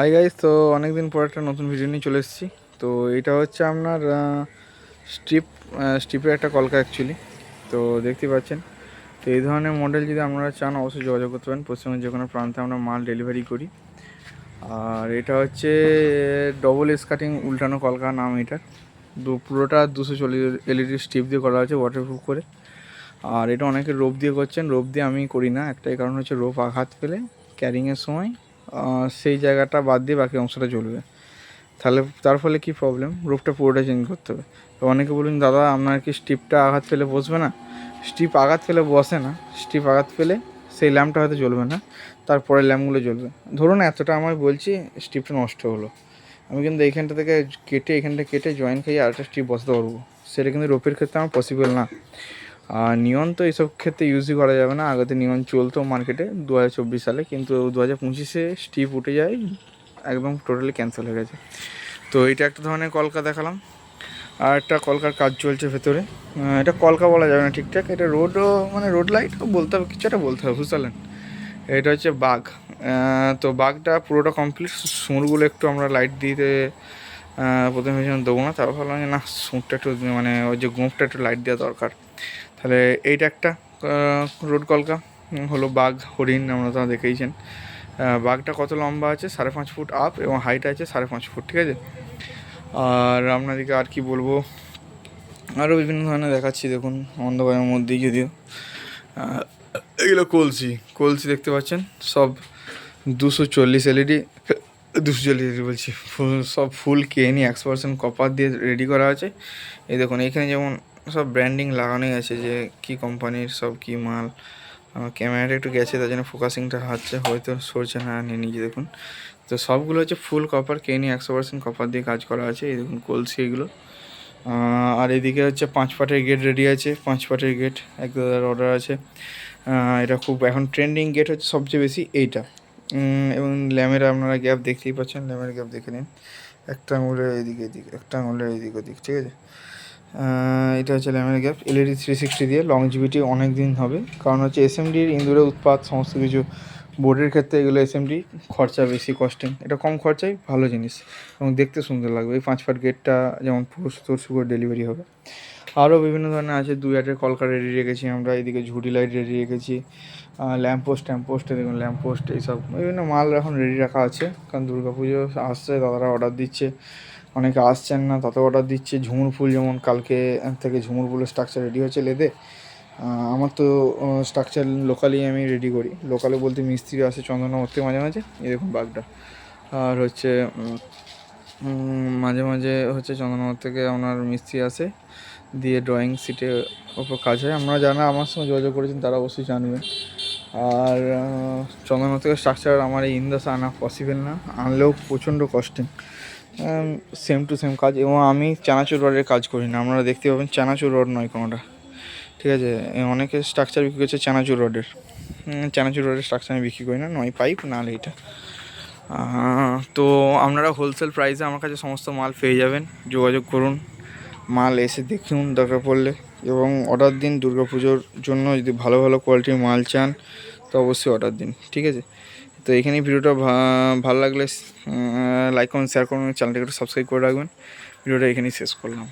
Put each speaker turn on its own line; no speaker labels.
Hi guys তো অনেক দিন পর একটা নতুন ভিডিও নিয়ে চলে এসেছি। তো এটা হচ্ছে আপনার স্ট্রিপ স্ট্রিপের একটা কলকা অ্যাকচুয়ালি তো দেখতে পাচ্ছেন, তো এই ধরনের মডেল যদি আপনারা চান, অবশ্যই যোগাযোগ করতে পারেন। পশ্চিমবঙ্গের যে কোনো প্রান্তে আমরা মাল ডেলিভারি করি। আর এটা হচ্ছে ডবল স্কাটিং উল্টানো কলকা নাম এটা। দু, পুরোটা দুশো চল্লিশ এলইডি স্ট্রিপ দিয়ে করা আছে ওয়াটারপ্রুফ করে। আর এটা অনেকে রোপ দিয়ে করছেন। রোপ দিয়ে আমি করি না। একটাই কারণ হচ্ছে রোপ আঘাত পেলে ক্যারিংয়ের সময় সেই জায়গাটা বাদ দিয়ে বাকি অংশটা জ্বলবে। তাহলে তার ফলে কি প্রবলেম রোপটা পুরোটা চেঞ্জ করতে হবে। তো অনেকে বলুন, দাদা, আপনার কি স্টিপটা আঘাত পেলে বসবে না? স্টিপ আঘাত পেলে বসে না। স্টিপ আঘাত পেলে সেই ল্যাম্পটা হয়তো জ্বলবে না তারপরে ল্যাম্পগুলো জ্বলবে। ধরুন, এতটা আমায় বলছি, স্টিপটা নষ্ট হলো। আমি কিন্তু এইখানটা থেকে কেটে এখানটা কেটে জয়েন খাইয়ে আরেকটা স্টিপ বসাতে পারব। সেটা কিন্তু রোপের ক্ষেত্রে আমার পসিবল না। আর নিয়ন তো এইসব ক্ষেত্রে ইউজই করা যাবে না। আগেতে নিয়ন চলতো মার্কেটে দু হাজার চব্বিশ সালে, কিন্তু দু হাজার পঁচিশে স্টিপ উঠে যায়, একদম টোটালি ক্যান্সেল হয়ে গেছে। তো এটা একটা ধরনের কলকা দেখালাম। আর একটা কলকার কাজ চলছে ভেতরে। এটা কলকা বলা যাবে না ঠিকঠাক। এটা রোডও মানে রোড লাইট বলতে হবে, কিছু একটা বলতে হবে, বুঝতে এটা হচ্ছে বাঘ। তো বাঘটা পুরোটা কমপ্লিট সুরগুলো একটু আমরা লাইট দিতে প্রথমে দেবো না, তারপর ভাবলাম যে না, সুরটা একটু মানে ওই যে গোঁপটা একটু লাইট দেওয়া দরকার। তাহলে এইটা একটা রোড কলকা হলো বাঘ, হরিণ, আমরা তো দেখেইছেন। বাঘটা কত লম্বা আছে? সাড়ে পাঁচ ফুট আপ এবং হাইট আছে সাড়ে পাঁচ ফুট, ঠিক আছে? আর আপনাদেরকে আর কি বলব? আরও বিভিন্ন ধরনের দেখাচ্ছি, দেখুন, অন্ধকারের মধ্যেই যদিও। এগুলো কলসি কলসি দেখতে পাচ্ছেন? সব দুশো চল্লিশ এলইডি, দুশো চল্লিশ এলইডি বলছি সব ফুল কেনি একশো পার্সেন্ট কপার দিয়ে রেডি করা আছে। এই দেখুন এখানে যেমন সব ব্র্যান্ডিং লাগানোই আছে যে কি কোম্পানির সব কি মাল। আমার ক্যামেরাটা একটু গেছে, তার জন্য ফোকাসিংটা হচ্ছে, হয়তো সরছে না নিয়ে নিজে দেখুন। তো সবগুলো হচ্ছে ফুল কপার কেনি একশো পার্সেন্ট কপার দিয়ে কাজ করা আছে, এই দেখুন কলসি এগুলো। আর এদিকে হচ্ছে পাঁচ পাটের গেট রেডি আছে, পাঁচ পাটের গেট এক দাদার অর্ডার আছে। এটা খুব, এখন ট্রেন্ডিং গেট হচ্ছে সবচেয়ে বেশি এইটা। এবং ল্যামের আপনারা গ্যাপ দেখতেই পাচ্ছেন, ল্যামের গ্যাপ দেখে নিন। একটা আঙুলের এদিকে এদিকে, একটা আঙুলের এদিক ওদিক, ঠিক আছে? এটা হচ্ছে ল্যামের গ্যাপ, এলইডি থ্রি সিক্সটি দিয়ে লং লংজিভিটি অনেক দিন হবে। কারণ হচ্ছে এসএমডির ইন্দুরের উৎপাদ, সমস্ত কিছু বোর্ডের ক্ষেত্রে এগুলো এসএমডি খরচা বেশি কস্টিং এটা কম খরচায় ভালো জিনিস এবং দেখতে সুন্দর লাগবে। এই পাঁচ ফাট গেটটা যেমন পরশু তরশু করে ডেলিভারি হবে। আরও বিভিন্ন ধরনের আছে, দুই আটের কলকা রেডি রেখেছি আমরা, এদিকে ঝুটি লাইট রেডি রেখেছি ল্যাম্প পোস্ট ট্যাম্প পোস্টে দেখুন ল্যাম্প পোস্ট এইসব। বিভিন্ন মাল এখন রেডি রাখা আছে, কারণ দুর্গা পুজো আসছে, দাদারা অর্ডার দিচ্ছে। অনেকে আসছেন না তাতে অর্ডার দিচ্ছে। ঝুমুর ফুল যেমন কালকে থেকে ঝুমুর ফুলের স্ট্রাকচার রেডি হচ্ছে লেদে। আমার তো স্ট্রাকচার লোকালি আমি রেডি করি। লোকালে বলতে মিস্ত্রি আসে চন্দননগর থেকে মাঝে মাঝে দেখুন বাঘটা। আর হচ্ছে মাঝে মাঝে হচ্ছে চন্দননগর থেকে আপনার মিস্ত্রি আসে, দিয়ে ড্রয়িং শিটে ওপর কাজ হয়। আমরা যারা আমার সঙ্গে যোগাযোগ করেছেন তারা অবশ্যই জানবেন। আর চন্দননগর থেকে স্ট্রাকচার আমার এই ইন্দাসে আনা পসিবল না। আনলেও প্রচণ্ড কস্টিং সেম টু সেম কাজ, এবং আমি চানাচুর রডের কাজ করি না। আপনারা দেখতে পাবেন চানাচুর রড নয় কোনোটা। ঠিক আছে? অনেকে স্ট্রাকচার বিক্রি করছে চানাচুর রডের। চানাচুর রডের স্ট্রাকচার আমি বিক্রি করি না। নয় পাইপ নাহলে এটা। তো আপনারা হোলসেল প্রাইসে আমার কাছে সমস্ত মাল পেয়ে যাবেন। যোগাযোগ করুন। মাল এসে দেখুন, দরকার পড়লে। এবং অর্ডার দিন দুর্গাপুজোর জন্য। যদি ভালো ভালো কোয়ালিটির মাল চান, তো অবশ্যই অর্ডার দিন। ঠিক আছে? তো এখানেই ভিডিওটা ভালো লাগলে লাইক করুন শেয়ার করুন চ্যানেলটাকে একটু সাবস্ক্রাইব করে রাখবেন। ভিডিওটা এখানেই শেষ করলাম।